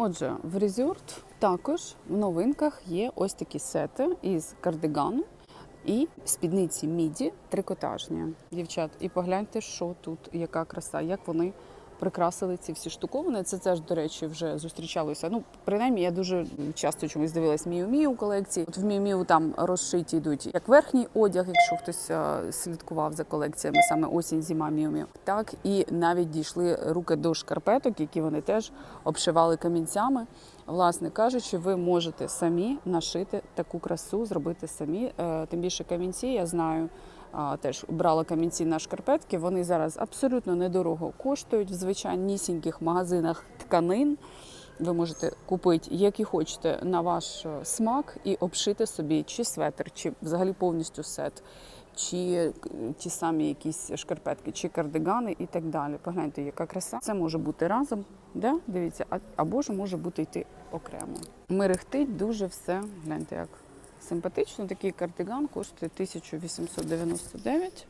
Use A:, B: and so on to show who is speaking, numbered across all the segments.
A: Отже, в Resort також в новинках є ось такі сети із кардигану і спідниці міді трикотажні. Дівчат, і погляньте, що тут, яка краса, як вони прикрасили ці всі штуковини. Це теж, до речі, вже зустрічалося. Ну, принаймні, я дуже часто чомусь дивилась Мію Мію колекції. От в Мію Мію там розшиті йдуть як верхній одяг, якщо хтось е, слідкував за колекціями, саме осінь, зима Мію Мію, Так і навіть дійшли руки до шкарпеток, які вони теж обшивали камінцями. Власне кажучи, ви можете самі нашити таку красу, зробити самі. Е, Тим більше камінці, я знаю. Теж брала камінці на шкарпетки. Вони зараз абсолютно недорого коштують в звичайнісіньких магазинах тканин. Ви можете купити, які хочете на ваш е, смак, і обшити собі чи светр, чи взагалі повністю сет, чи ті самі якісь шкарпетки, чи кардигани і так далі. Погляньте, яка краса. Це може бути разом, да? дивіться, або ж може бути йти окремо. Мерехтить дуже все. Гляньте, як симпатично. Такий кардиган коштує 1899.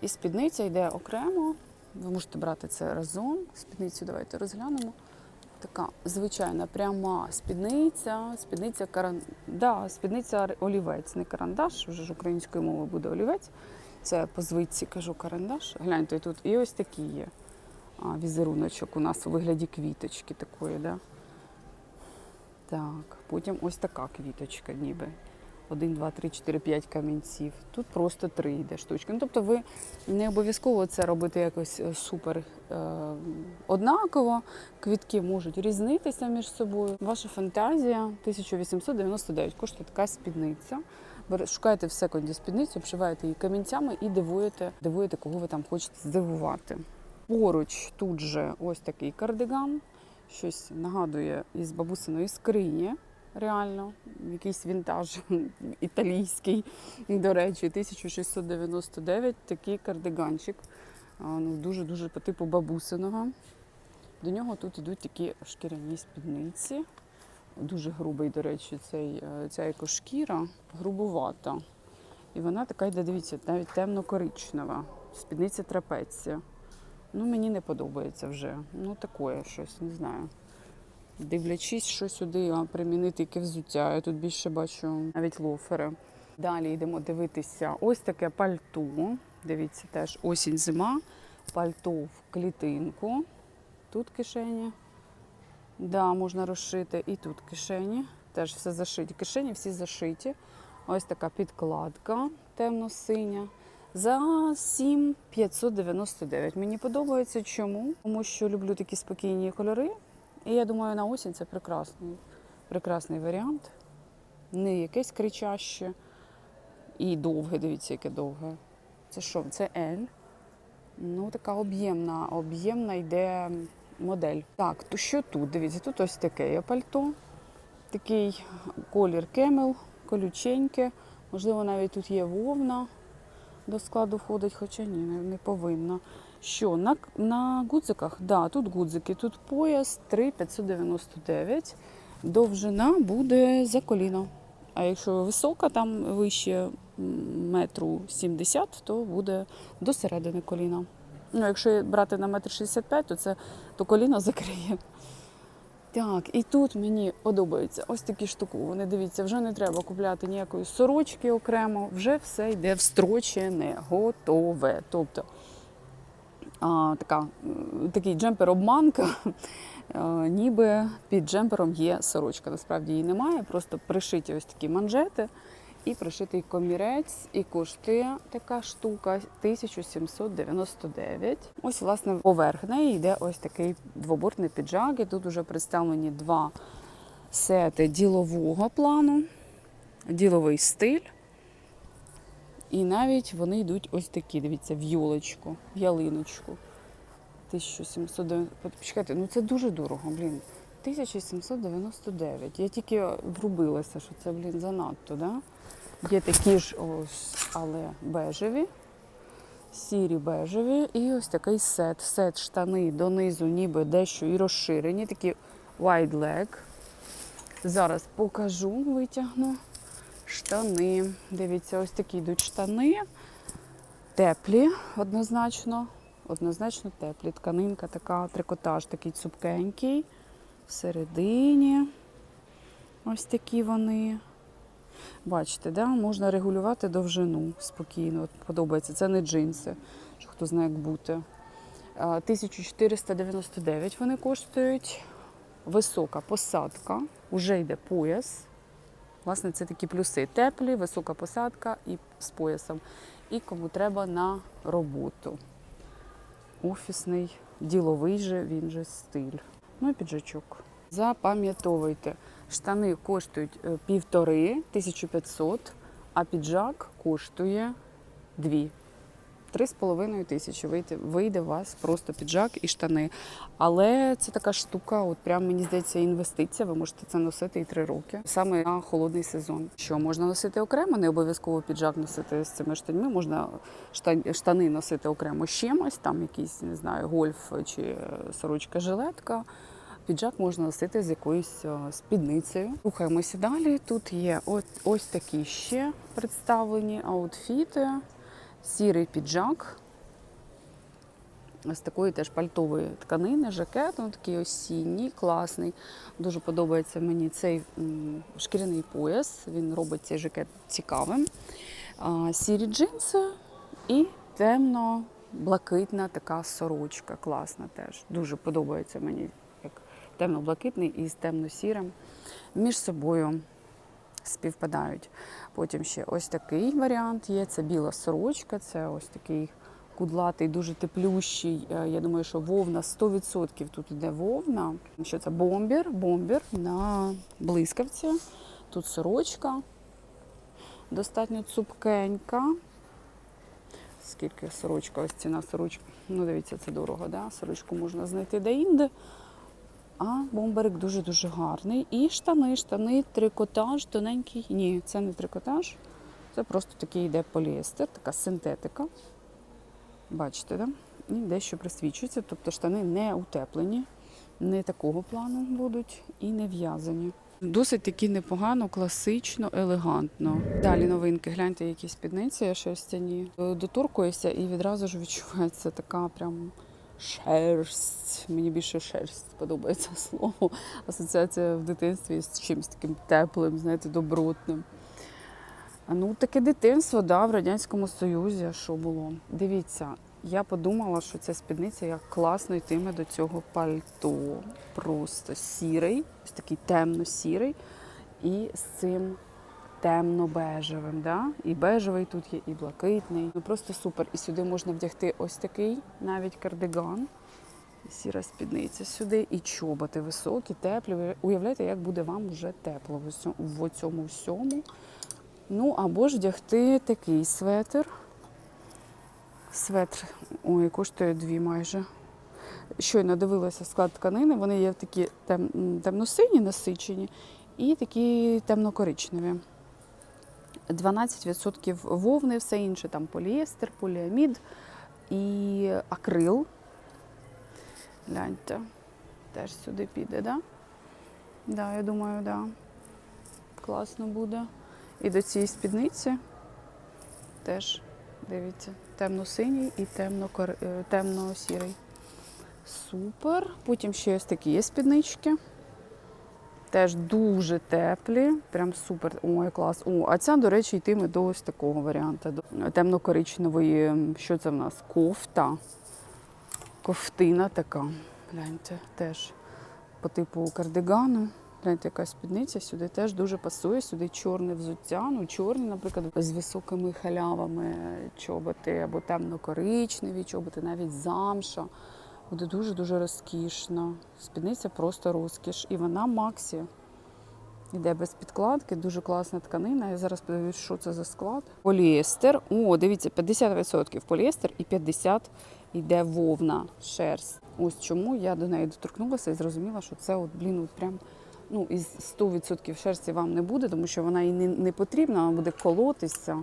A: І спідниця йде окремо. Ви можете брати це разом. Спідницю давайте розглянемо. Така звичайна пряма спідниця, спідниця каран... да, спідниця олівець, не карандаш, вже ж українською мовою буде олівець. Це по звичці кажу карандаш. Гляньте тут. І ось такий є а, візеруночок у нас у вигляді квіточки такої, да? Так, потім ось така квіточка, ніби. Один, два, три, чотири, п'ять камінців. Тут просто три йде штучки. Ну, тобто ви не обов'язково це робити якось е, супер е, однаково. Квітки можуть різнитися між собою. Ваша фантазія 1899 коштує така спідниця. Бере- Шукаєте в секунді спідницю, обшиваєте її камінцями і дивуєте, дивуєте, кого ви там хочете здивувати. Поруч тут же ось такий кардиган, щось нагадує із бабусиної скрині. Реально, якийсь вінтаж італійський, до речі, 1699 такий кардиганчик. Ну, дуже-дуже по типу бабусиного. До нього тут йдуть такі шкіряні спідниці. Дуже грубий, до речі, цей, е, ця екошкіра, грубувата. І вона така йде, дивіться, навіть темно-коричнева. Спідниця трапеція. Ну, мені не подобається вже. Ну, таке щось, не знаю. Дивлячись, що сюди примінити яке взуття. Я тут більше бачу навіть лофери. Далі йдемо дивитися ось таке пальто. Дивіться, теж осінь зима. Пальто в клітинку. Тут кишені. Да, можна розшити. І тут кишені. Теж все зашиті. Кишені всі зашиті. Ось така підкладка темно-синя. За 7,599. Мені подобається. Чому? Тому що люблю такі спокійні кольори. І я думаю, на осінь це прекрасний, прекрасний варіант. Не якесь кричаще і довге, дивіться, яке довге. Це що? Це L. Ну, така об'ємна, об'ємна йде модель. Так, то що тут? Дивіться, тут ось таке пальто. Такий колір кемел, колюченьке. Можливо, навіть тут є вовна до складу входить, хоча ні, не повинна. Що, на, на гудзиках? Да, тут гудзики, тут пояс 3,599. Довжина буде за коліно. А якщо висока, там вище метру 70, то буде до середини коліна. Ну, якщо брати на метр 65, то це то коліно закриє. Так, і тут мені подобаються ось такі штуковини. Дивіться, вже не треба купляти ніякої сорочки окремо, вже все йде встрочене, готове. Тобто така, такий джемпер-обманка, е, ніби під джемпером є сорочка. Насправді її немає, просто пришиті ось такі манжети і пришитий комірець, і коштує така штука 1799. Ось, власне, поверх неї йде ось такий двобортний піджак. І тут вже представлені два сети ділового плану, діловий стиль. І навіть вони йдуть ось такі, дивіться, в юлочку, в ялиночку. 1709. Почекайте, ну це дуже дорого, блін. 1799. Я тільки врубилася, що це, блін, занадто, да? Є такі ж ось, але бежеві, сірі бежеві. І ось такий сет. Сет штани донизу, ніби дещо і розширені, такі wide leg. Зараз покажу, витягну. Штани. Дивіться, ось такі йдуть штани. Теплі, однозначно. Однозначно теплі. Тканинка така, трикотаж такий цупкенький. Всередині ось такі вони. Бачите, да? можна регулювати довжину спокійно. От подобається. Це не джинси, що хто знає, як бути. 1499 вони коштують. Висока посадка, вже йде пояс. Власне, це такі плюси. Теплі, висока посадка і з поясом. І кому треба на роботу. Офісний, діловий же, він же стиль. Ну і піджачок. Запам'ятовуйте, штани коштують е, півтори, 1500, а піджак коштує дві. Три з половиною тисячі вийде, вийде у вас просто піджак і штани. Але це така штука, от прям мені здається, інвестиція. Ви можете це носити і три роки. Саме на холодний сезон. Що можна носити окремо, не обов'язково піджак носити з цими штаньми. Можна штан- штани носити окремо з чимось, там якийсь, не знаю, гольф чи е, сорочка жилетка. Піджак можна носити з якоюсь е, спідницею. Рухаємося далі. Тут є от, ось такі ще представлені аутфіти. Сірий піджак. З такої теж пальтової тканини, жакет, він такий осінній, класний. Дуже подобається мені цей шкіряний пояс. Він робить цей жакет цікавим. Сірі джинси і темно-блакитна така сорочка. Класна теж. Дуже подобається мені, як темно-блакитний і з темно-сірим. Між собою співпадають. Потім ще ось такий варіант є. Це біла сорочка, це ось такий кудлатий, дуже теплющий. Е, Я думаю, що вовна 100% тут йде вовна. Що це бомбір, бомбір на блискавці. Тут сорочка достатньо цупкенька. Скільки сорочка, ось ціна сорочки. Ну, дивіться, це дорого, да? Сорочку можна знайти де-інде. А бомберик дуже-дуже гарний. І штани, штани, трикотаж, тоненький. Ні, це не трикотаж. Це просто такий йде поліестер, така синтетика. Бачите, да? І дещо присвічується. Тобто штани не утеплені, не такого плану будуть і не в'язані. Досить таки непогано, класично, елегантно. Далі новинки. Гляньте, які спідниці шерстяні. Доторкуєшся і відразу ж відчувається така прям шерсть. Мені більше шерсть подобається слово. Асоціація в дитинстві з чимось таким теплим, знаєте, добротним. Ну, таке дитинство, да, в Радянському Союзі, що було. Дивіться, я подумала, що ця спідниця як класно йтиме до цього пальто. Просто сірий, ось такий темно-сірий, і з цим темно-бежевим. Да? І бежевий тут є, і блакитний. Ну просто супер. І сюди можна вдягти ось такий навіть кардиган. Сіра спідниця сюди, і чоботи високі, теплі. Ви Уявляєте, як буде вам вже тепло в цьому всьому. Ну, або ж вдягти такий светр. Светр, ой, коштує дві майже. Щойно дивилася склад тканини, вони є такі тем, темно-сині, насичені і такі темно-коричневі. 12% вовни, все інше, там поліестер, поліамід і акрил. Гляньте, теж сюди піде, да? Да, я думаю, да. Класно буде. І до цієї спідниці теж, дивіться, темно-синій і е, темно-сірий. Супер. Потім ще ось такі є спіднички. Теж дуже теплі, прям супер. Ой, клас. О, а ця, до речі, йтиме до ось такого варіанту. Темно-коричневої, що це в нас? Кофта. Ковтина така. Гляньте, теж по типу кардигану. Гляньте, яка спідниця сюди теж дуже пасує. Сюди чорне взуття. Ну, чорні, наприклад, з високими халявами чоботи або темно-коричневі чоботи, навіть замша. Буде дуже-дуже розкішно. Спідниця просто розкіш. І вона Максі. Іде без підкладки, дуже класна тканина. Я зараз подивлюсь, що це за склад. Поліестер. О, дивіться, 50% поліестер і 50% йде вовна, шерсть. Ось чому я до неї доторкнулася і зрозуміла, що це от, блін, от прям ну, із 100% шерсті вам не буде, тому що вона і не, не потрібна, вона буде колотися.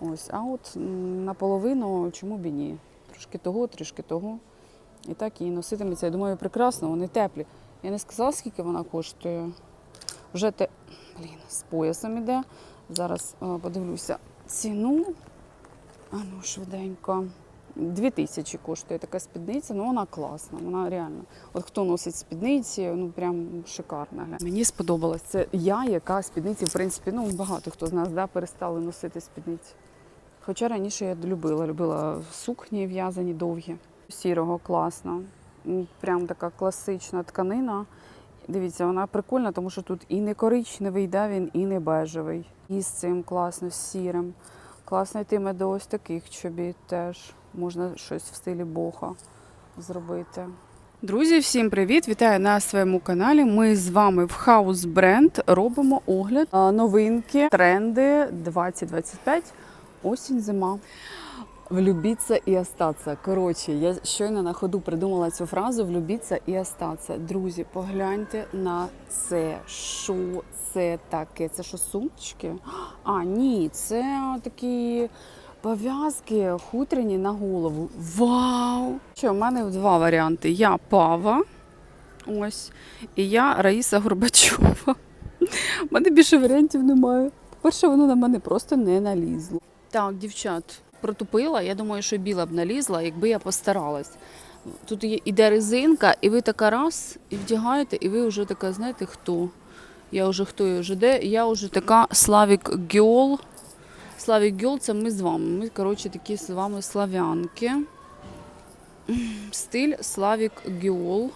A: Ось, а от наполовину чому б і ні? Трошки того, трішки того. І так її носитиметься. Я думаю, прекрасно, вони теплі. Я не сказала, скільки вона коштує. Вже те, блін, з поясом іде. Зараз е, подивлюся ціну. А ну, швиденько. Дві тисячі коштує така спідниця, ну вона класна, вона реально. От хто носить спідниці, ну прям шикарна. Мені сподобалось. Це я, яка спідниці, в принципі, ну багато хто з нас да, перестали носити спідниці. Хоча раніше я любила, любила сукні в'язані довгі, сірого класно. Прям така класична тканина. Дивіться, вона прикольна, тому що тут і не коричневий, да, він, і не бежевий. І з цим класно, з сірим. Класно йтиме до ось таких чобіт теж. Можна щось в стилі боха зробити. Друзі, всім привіт! Вітаю на своєму каналі. Ми з вами в House Brand робимо огляд новинки, тренди 2025, осінь, зима. Влюбіться і остаться. Коротше, я щойно на ходу придумала цю фразу влюбіться і остаться. Друзі, погляньте на це. Що це таке? Це що сумочки? А, ні, це такі пов'язки хутряні на голову. Вау! Що, в мене два варіанти. Я Пава. Ось. І я Раїса Горбачова. У мене більше варіантів немає. По-перше, воно на мене просто не налізло. Так, дівчат, протупила. Я думаю, що біла б налізла, якби я постаралась. Тут іде резинка, і ви така раз і вдягаєте, і ви вже така, знаєте, хто? Я вже хто я вже де? Я вже така Славік Гьол. Славік Гьол це ми з вами. Ми, коротше, такі з вами славянки. Стиль Славік Гьол.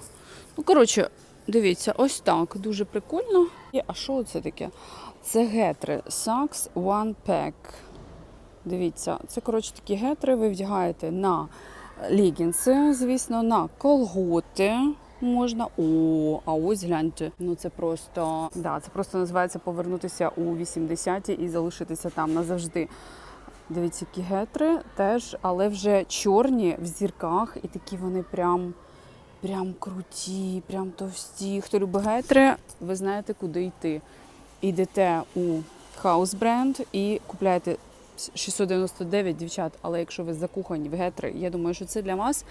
A: Ну, коротше, дивіться, ось так. Дуже прикольно. А що це таке? Це гетри. Saks One Pack. Дивіться, це коротше такі гетри. Ви вдягаєте на лігінси, звісно, на колготи. Можна. О, а ось гляньте. Ну це просто да, це просто називається повернутися у 80-ті і залишитися там назавжди. Дивіться, які гетри теж, але вже чорні в зірках, і такі вони прям, прям круті, прям товсті. Хто любить гетри, ви знаєте, куди йти. Йдете у House Brand і купляєте 699 дівчат. Але якщо ви закохані в гетри, я думаю, що це для вас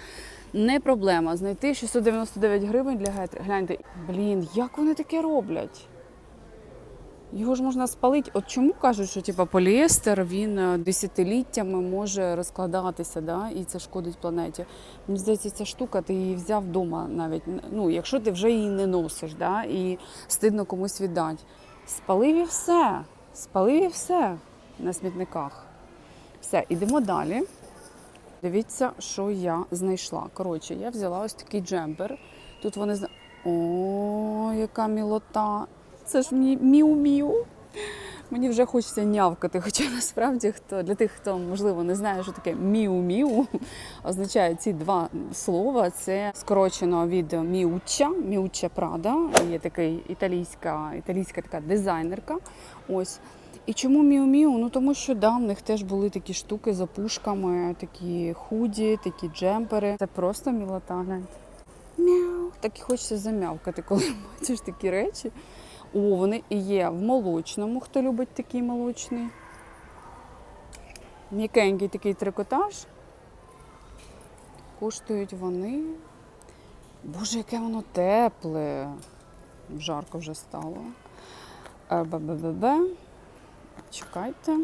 A: не проблема. Знайти 699 гривень для гетри. Гляньте, блін, як вони таке роблять? Його ж можна спалити. От чому кажуть, що типу, поліестер він е, десятиліттями може розкладатися, да? і це шкодить планеті. Мені здається, ця штука, ти її взяв вдома навіть. Ну, якщо ти вже її не носиш, да? і стидно комусь віддати. Спалив і все. Спалив і все на смітниках. Все, ідемо далі. Дивіться, що я знайшла. Коротше, я взяла ось такий джемпер. Тут вони О, яка мілота. Це ж мені міу-міу. Мені вже хочеться нявкати, хоча насправді хто для тих, хто можливо не знає, що таке міу-міу, означає ці два слова. Це скорочено від міучча, міучча Прада. Є такий італійська, італійська така дизайнерка. Ось. І чому міу-міу? Ну тому що да, в них теж були такі штуки за пушками, такі худі, такі джемпери. Це просто мілота. Мяу. Так і хочеться замявкати, коли бачиш такі речі. О, вони і є в молочному, хто любить такий молочний. М'якенький такий трикотаж. Коштують вони. Боже, яке воно тепле. Жарко вже стало. Е, БББ. Чекайте.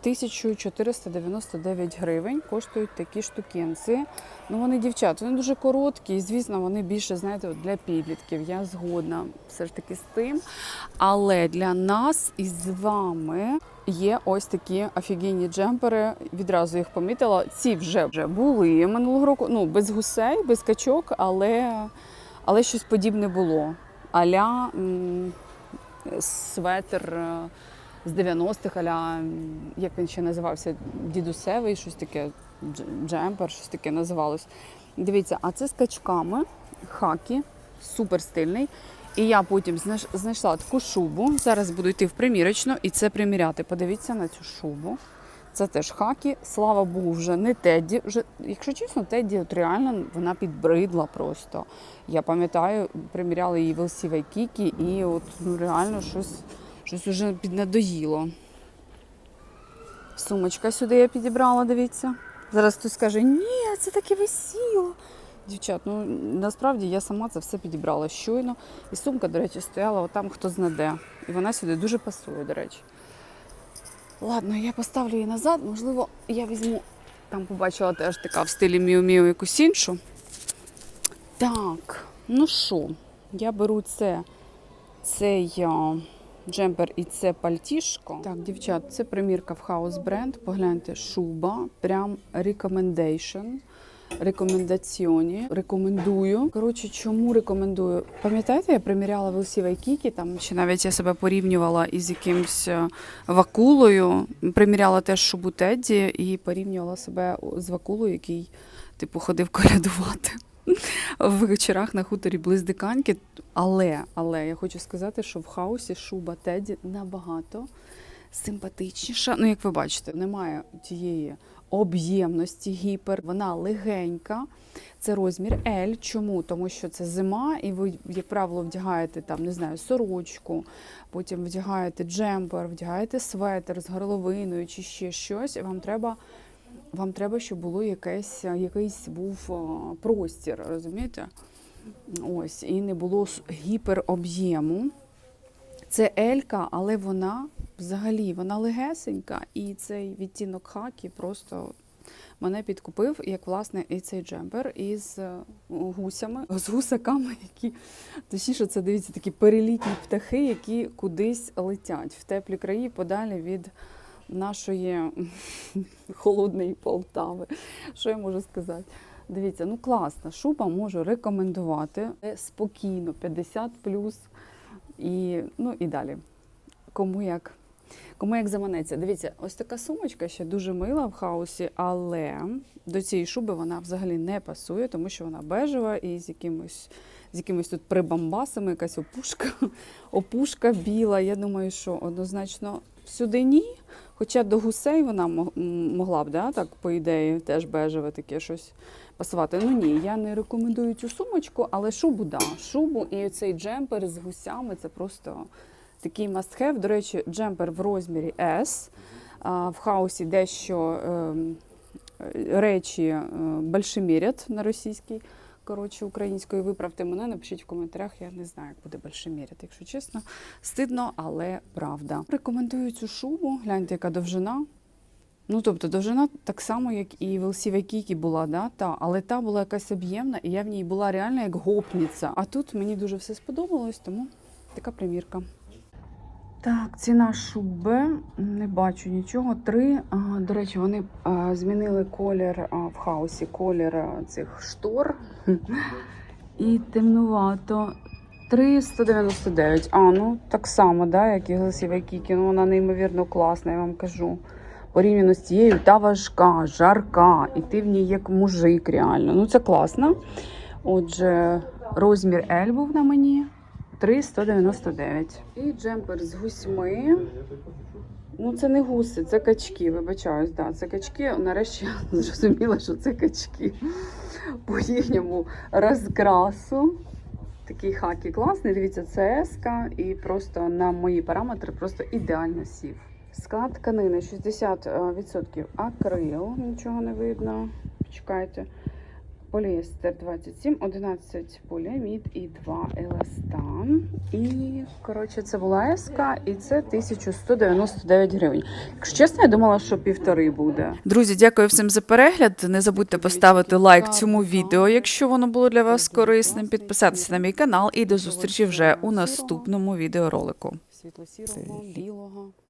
A: 1499 гривень коштують такі штукенці. Ну вони дівчат, вони дуже короткі, і звісно, вони більше, знаєте, для підлітків. Я згодна все ж таки з тим. Але для нас із вами є ось такі офігенні джемпери. Відразу їх помітила. Ці вже вже були минулого року. Ну, без гусей, без качок, але, але щось подібне було. Аля светр. е, з 90-х, аля, як він ще називався, дідусевий, щось таке, джемпер, щось таке називалось. Дивіться, а це з качками, хакі, супер стильний. І я потім знайш- знайшла таку шубу. Зараз буду йти в примірочну і це приміряти. Подивіться на цю шубу. Це теж хакі. Слава Богу, вже не Тедді. Вже, якщо чесно, Тедді от реально вона підбридла просто. Я пам'ятаю, приміряли її в LC Waikiki і от ну, реально щось. Щось уже піднадоїло. Сумочка сюди я підібрала, дивіться. Зараз хтось скаже, ні, це таке висіло. Дівчат, ну насправді я сама це все підібрала щойно. І сумка, до речі, стояла отам, хто знаде. І вона сюди дуже пасує, до речі. Ладно, я поставлю її назад. Можливо, я візьму. Там побачила теж така в стилі Міу-Міу якусь іншу. Так, ну що, я беру це, цей джемпер і це пальтішко. Так, дівчат, це примірка в хаус бренд. Погляньте, шуба, прям recommendation. Рекомендаціоні. Рекомендую. Коротше, чому рекомендую? Пам'ятаєте, я приміряла в Елсі Вайкікі, там чи навіть я себе порівнювала із якимсь е, вакулою. Приміряла теж шубу Тедді і порівнювала себе з вакулою, який типу ходив колядувати в вечорах на хуторі близ Диканьки. Але, але я хочу сказати, що в хаосі шуба Теді набагато симпатичніша. Ну, як ви бачите, немає тієї об'ємності гіпер, вона легенька. Це розмір L. Чому? Тому що це зима, і ви, як правило, вдягаєте там, не знаю, сорочку, потім вдягаєте джемпер, вдягаєте светр з горловиною чи ще щось. І вам треба вам треба, щоб було якесь, якийсь був простір, розумієте? Ось, і не було гіпероб'єму. Це Елька, але вона взагалі вона легесенька, і цей відтінок хакі просто мене підкупив, як власне і цей джемпер із е, гусями, з гусаками, які точніше, це дивіться такі перелітні птахи, які кудись летять в теплі краї подалі від нашої холодної Полтави. Що я можу сказати? Дивіться, ну класна шуба, можу рекомендувати. Спокійно, 50 і, ну, і далі. Кому як, кому як заманеться. Дивіться, ось така сумочка ще дуже мила в хаосі, але до цієї шуби вона взагалі не пасує, тому що вона бежева і з якимось, з якимось тут прибамбасами, якась опушка, опушка біла. Я думаю, що однозначно сюди ні. Хоча до гусей вона могла б, да, так, по ідеї, теж бежеве таке щось пасувати. Ну ні, я не рекомендую цю сумочку, але шубу, да. Шубу і цей джемпер з гусями це просто такий have. До речі, джемпер в розмірі S. В хаосі дещо ем, речі е, большемірят на російській. Коротше, українською виправте мене, напишіть в коментарях. Я не знаю, як буде большеміряти, якщо чесно. Стидно, але правда. Рекомендую цю шубу. Гляньте, яка довжина. Ну, тобто, довжина так само, як і в Кікі була, да? та, але та була якась об'ємна, і я в ній була реально як гопниця. А тут мені дуже все сподобалось, тому така примірка. Так, ціна шуби. Не бачу нічого. Три. До речі, вони змінили колір в хаосі, колір цих штор. І темнувато. 399. А, ну так само, да, як і Гласіве Кікі. Ну, вона неймовірно класна, я вам кажу. Порівняно з цією, та важка, жарка, і ти в ній як мужик реально. Ну, це класно. Отже, розмір L був на мені 399. І джемпер з гусьми. Ну, це не гуси, це качки, вибачаюсь, да, це качки. Нарешті я зрозуміла, що це качки по їхньому розкрасу. Такий хакі класний. Дивіться, це еска, і просто на мої параметри просто ідеально сів. Склад тканини 60% акрил, нічого не видно. Почекайте. Поліестер 27, 11 поліамід і 2 еластан. І, коротше, це була еска, і це 1199 гривень. Якщо чесно, я думала, що півтори буде.
B: Друзі, дякую всім за перегляд. Не забудьте поставити лайк цьому відео, якщо воно було для вас корисним. Підписатися на мій канал і до зустрічі вже у наступному відеоролику.
A: Світло-сірого, білого.